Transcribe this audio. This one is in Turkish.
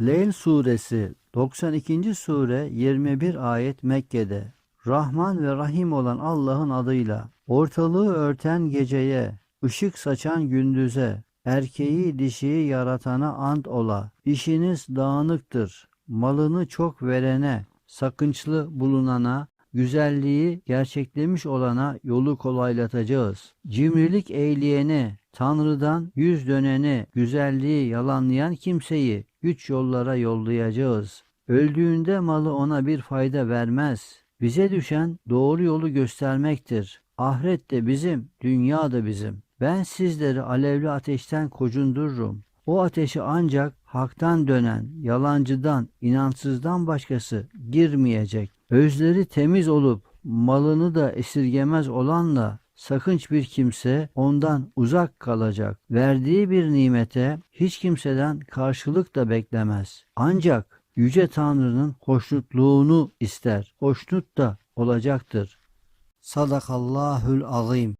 Leyl suresi 92. sure 21 ayet Mekke'de. Rahman ve Rahim olan Allah'ın adıyla ortalığı örten geceye, ışık saçan gündüze, erkeği dişiyi yaratana ant ola. İşiniz dağınıktır. Malını çok verene, sakınçlı bulunana, güzelliği gerçeklemiş olana yolu kolaylatacağız. Cimrilik eyleyeni, Tanrı'dan yüz döneni, güzelliği yalanlayan kimseyi güç yollara yollayacağız. Öldüğünde malı ona bir fayda vermez. Bize düşen doğru yolu göstermektir. Ahiret de bizim, dünya da bizim. Ben sizleri alevli ateşten kocundururum. O ateşi ancak haktan dönen, yalancıdan, inansızdan başkası girmeyecek. Özleri temiz olup malını da esirgemez olanla sakınç bir kimse ondan uzak kalacak. Verdiği bir nimete hiç kimseden karşılık da beklemez. Ancak Yüce Tanrı'nın hoşnutluğunu ister. Hoşnut da olacaktır. Sadakallahül azim.